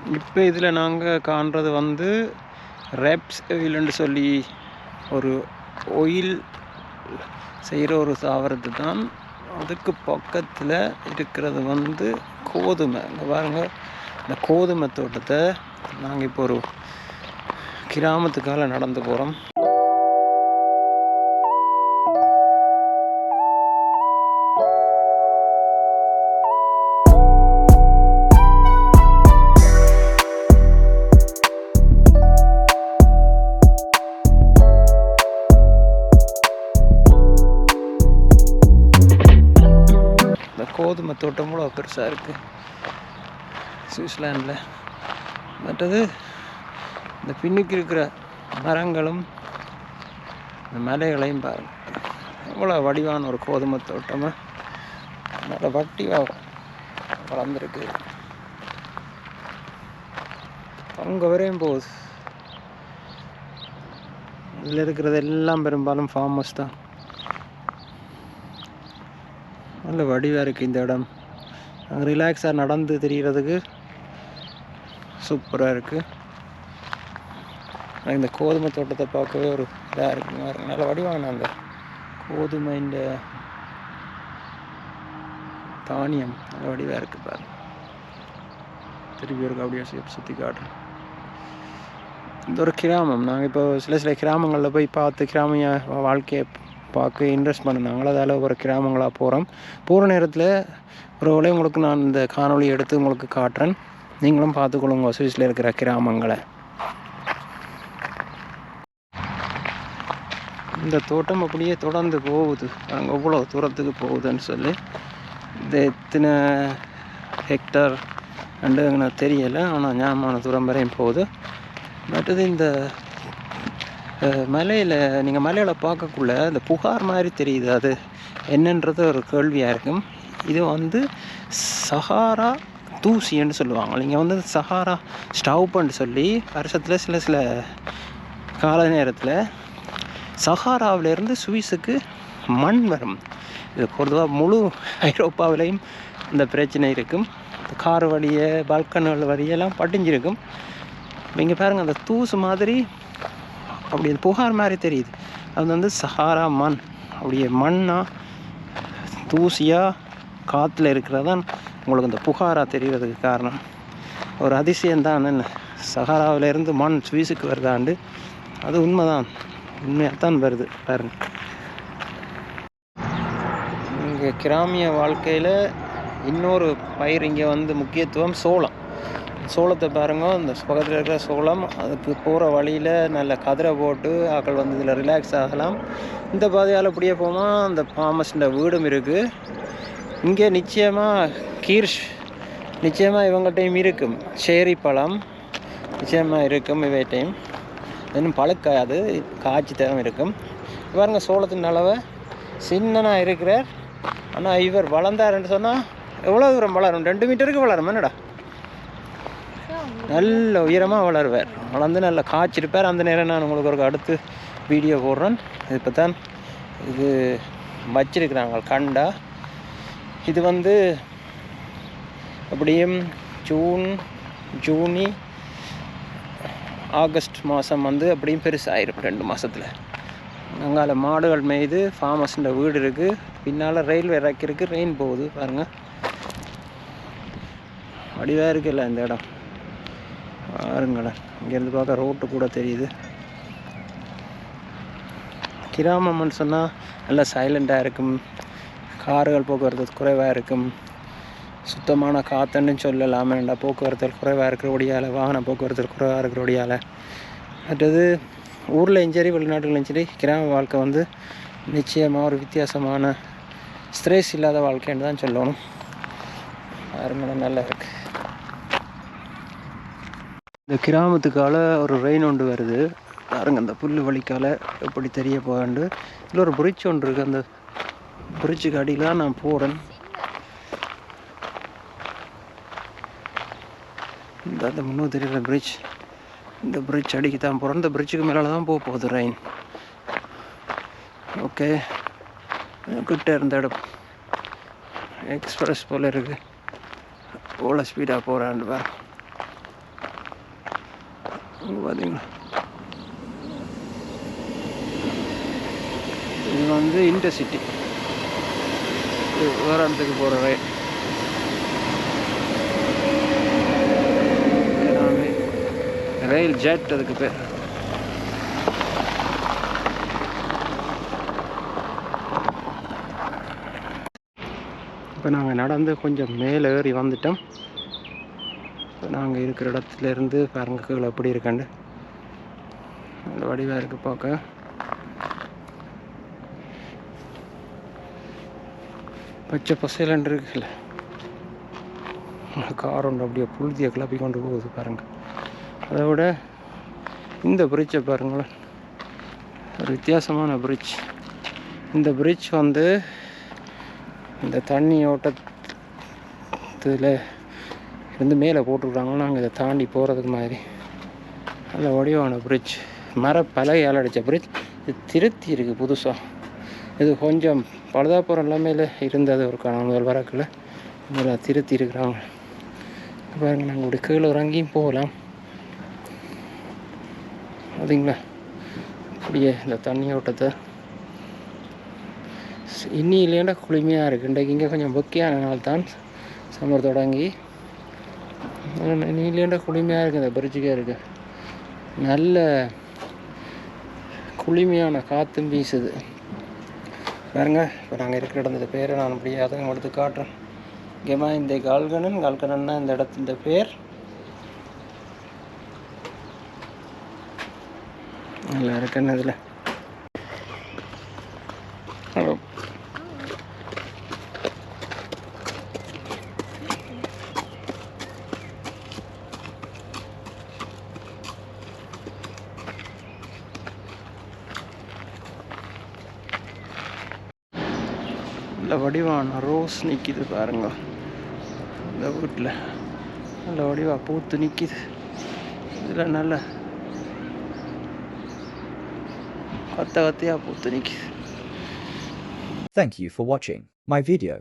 இப்போ இதில் நாங்கள் காண்றது வந்து ரேப்ஸ் ஆயில்னு சொல்லி ஒரு ஒயில் செய்கிற ஒரு தாவரத்து தான் அதுக்கு பக்கத்தில் இருக்கிறது வந்து கோதுமை. இங்கே பாருங்கள் இந்த கோதுமை தோட்டத்தை நாங்கள் இப்போ ஒரு கிராமத்துக்கால நடந்து போகிறோம். கோதுமை தோட்டம் கூட பெருசாக இருக்குது சுவிட்சர்லாண்டில் மற்றது இந்த பின்னுக்கு இருக்கிற மரங்களும் இந்த மலைகளையும் பாருங்கள் எவ்வளோ வடிவான ஒரு கோதுமை தோட்டமாக நல்ல வட்டியாக வளர்ந்துருக்கு. அங்கே வரையும் போகுது. இதில் இருக்கிறது எல்லாம் பெரும்பாலும் ஃபார்மர்ஸ் தான். நல்ல வடிவாக இருக்குது இந்த இடம். அங்கே ரிலாக்ஸாக நடந்து தெரிகிறதுக்கு சூப்பராக இருக்குது இந்த கோதுமை தோட்டத்தை பார்க்கவே ஒரு இதாக இருக்குங்க இருக்குது நல்ல வடிவாங்க அந்த கோதுமை இந்த தானியம் நல்ல வடிவாக இருக்குது பாரு திருப்பி இருக்கு அப்படியே சுற்றி காட்டுறேன். இந்த ஒரு கிராமம். நாங்கள் இப்போ சில சில கிராமங்களில் போய் பார்த்து கிராமிய வாழ்க்கையை பார்க்க இன்ட்ரெஸ்ட் பண்ணினாங்களோ அதால் ஒரு கிராமங்களாக போகிறோம் போகிற நேரத்தில் ஒரு வேளை உங்களுக்கு நான் இந்த காணொலி எடுத்து உங்களுக்கு காட்டுறேன். நீங்களும் பார்த்துக்கொள்ளுங்க. சுவிஸில் இருக்கிற கிராமங்களை. இந்த தோட்டம் அப்படியே தொடர்ந்து போகுது. அங்கே எவ்வளோ தூரத்துக்கு போகுதுன்னு சொல்லி. இது எத்தனை ஹெக்டர் ரெண்டு எனக்கு தெரியலை. ஆனால் ஞாபகமான தூரம் வரையும் போகுது. மற்றது இந்த மலையில் நீங்கள் மலையில் பார்க்கக்குள்ள அந்த புகார் மாதிரி தெரியுது. அது என்னன்றது ஒரு கேள்வியாக இருக்கும் இது வந்து சஹாரா தூசின்னு சொல்லுவாங்க. நீங்கள் வந்து சஹாரா ஸ்டவ்ப்புன்னு சொல்லி வருஷத்தில் சில சில கால நேரத்தில் சஹாராவிலேருந்து சுவிஸுக்கு மண் வரும். இது பொதுவாக முழு ஐரோப்பாவிலையும் இந்த பிரச்சனை இருக்கும். கார் வழியை பால்கன்கள் வழியெல்லாம் படிஞ்சிருக்கும். இங்கே பாருங்கள் அந்த தூசு மாதிரி அப்படி அந்த புகார் மாதிரி தெரியுது. அது வந்து சஹாரா மண். அப்படியே மண்ணாக தூசியாக காற்றுல இருக்கிறதான் உங்களுக்கு அந்த புகாராக தெரிகிறதுக்கு காரணம். ஒரு அதிசயம்தான் என்ன? சஹாராவிலேருந்து மண் சுவீஸுக்கு வருதாண்டு. அது உண்மைதான். உண்மையாகத்தான் வருது பாருங்க. இங்கே கிராமிய வாழ்க்கையில் இன்னொரு பயிர் இங்கே வந்து முக்கியத்துவம் சோளம். சோளத்தை பாருங்க இந்த பக்கத்தில் இருக்கிற சோளம் அதுக்கு போகிற வழியில் நல்ல கதிரை போட்டு ஆக்கள் வந்து இதில் ரிலாக்ஸ் ஆகலாம். இந்த பாதையால் அப்படியே போனால் அந்த பாமஸ்ட வீடும் இருக்குது இங்கே நிச்சயமாக கீர்ஷ் நிச்சயமாக இவங்கள்ட்டையும் இருக்கும். சேரி பழம் நிச்சயமாக இருக்கும் இவைட்டையும் இன்னும் பழுக்காது காய்ச்சி தான் இருக்கும். பாருங்கள் சோளத்தின் அளவை சின்னனாக இருக்கிறார். ஆனால் இவர் வளர்ந்தாருன்னு சொன்னால் எவ்வளோ தூரம் வளரும்? ரெண்டு மீட்டருக்கு வளரும் என்னடா? நல்ல உயரமாக வளருவார். வளர்ந்து நல்லா காய்ச்சிருப்பார். அந்த நேரம் நான் உங்களுக்கு ஒரு அடுத்து வீடியோ போடுறேன். இப்போ தான் இது வச்சிருக்கிறாங்க. கண்டா. இது வந்து அப்படியும் ஜூன் ஜூனி ஆகஸ்ட் மாதம் வந்து அப்படியும் பெருசாயிரும் ரெண்டு மாதத்தில் அங்கால மாடுகள் மேய்து ஃபார்மஸ்ன்ற வீடு இருக்குது பின்னால் ரயில்வே ரேக் இருக்குது ரெயின் போகுது பாருங்கள் வடிவாக இருக்குல்ல இந்த இடம். பாருங்களேன். இங்கேருந்து பார்க்க ரோட்டு கூட தெரியுது. கிராமம்னு சொன்னால் நல்லா சைலண்ட்டாக இருக்கும். கார்கள் போக்குவரத்து குறைவாக இருக்கும். சுத்தமான காற்றுன்னு சொல்லலாமேண்டா போக்குவரத்து குறைவாக இருக்கிறபடியால் வாகன போக்குவரத்து குறைவாக இருக்கிறபடியால் மற்றது ஊரில் சரி வெளிநாட்டுலையும் சரி கிராம வாழ்க்கை வந்து நிச்சயமாக ஒரு வித்தியாசமான ஸ்ட்ரெஸ் இல்லாத வாழ்க்கைன்னு தான் சொல்லணும். பாருங்களேன் நல்லா இருக்குது இந்த கிராமத்துக்கால ஒரு ரெயின் ஒன்று வருது. பாருங்க அந்த புல் வழிக்கால எப்படி தெரிய போகாண்டு இதில் ஒரு பிரிட்ஜ் ஒன்று இருக்குது அந்த பிரிட்ஜுக்கு அடியில் நான் போகிறேன் இந்த அந்த முன்னூறு தெரியுற பிரிட்ஜ் இந்த பிரிட்ஜ் அடிக்க தான் போகிறோம் இந்த பிரிட்ஜுக்கு மேலே தான் போக போகுது ரெயின் ஓகே கிட்ட இருந்த இடம். எக்ஸ்பிரஸ் போல் இருக்குது அவ்வளோ ஸ்பீடாக போகிறான்னு பாரு இங்கே பார்த்தீங்களா இது வந்து இன்டர்சிட்டி இது வேறு இடத்துக்கு போகிற ரயில் ரயில் ஜெட் அதுக்கு பேர். இப்போ நாங்கள் நடந்து கொஞ்சம் மேலே ஏறி வந்துட்டோம். நாங்கள் இருக்கிற இடத்துல இருந்து பாருங்க எப்படி இருக்காண்டு நல்ல வடிவாக இருக்குது பார்க்க. பச்சை பசைலன்னு இருக்குல்ல. கார் ஒன்று அப்படியே புழுதியை கிளப்பி கொண்டு போகுது பாருங்க. அதை விட இந்த பிரிட்ஜை பாருங்களேன். ஒரு வித்தியாசமான பிரிட்ஜ் இந்த பிரிட்ஜ் வந்து இந்த தண்ணி ஓட்டத்தில் இருந்து மேலே போட்டுருக்காங்க நாங்கள் இதை தாண்டி போகிறதுக்கு மாதிரி. நல்ல வடிவான பிரிட்ஜ் மர பலகையால் அடித்த பிரிட்ஜ் இது திருத்தி இருக்குது புதுசாக இது கொஞ்சம் பழுதாப்புறம் எல்லாமேல இருந்தது ஒரு காலம் முதல் வரக்குள்ள. இதில் திருத்தி இருக்கிறாங்க. பாருங்கள் நாங்கள் இப்படி கீழே இறங்கியும் போகலாம். அதுங்களா அப்படியே இந்த தண்ணி ஓட்டத்தை. ஸ்- இன்னி இல்லையாண்டா குளுமையாக இருக்குது இன்றைக்கு இங்கே கொஞ்சம் பொக்கியான நாள் தான் சம்மர் தொடங்கி நீலேண்ட குளிமையாக குளுமையாக இருக்குது இந்த பிரிட்ஜுக்கே இருக்குது நல்ல குளுமையான காற்றும் வீசுது. பாருங்க இப்போ நாங்கள் இருக்கிற இடத்துல பேரை நான் அப்படியே அதை எடுத்து காட்டுறேன். இங்கேமா இந்த கால்கணன் கால்கணன்னா இந்த இடத்துல பேர். நல்லா இருக்குன்னு இதில்? நல்ல வடிவான ரோஸ் நிற்கிது பாருங்க. இந்த வீட்டில் நல்ல வடிவாக பூத்து நிற்கிது இதில் நல்ல கத்த கத்தையாக பூத்து நிற்கிது Thank you for watching my video.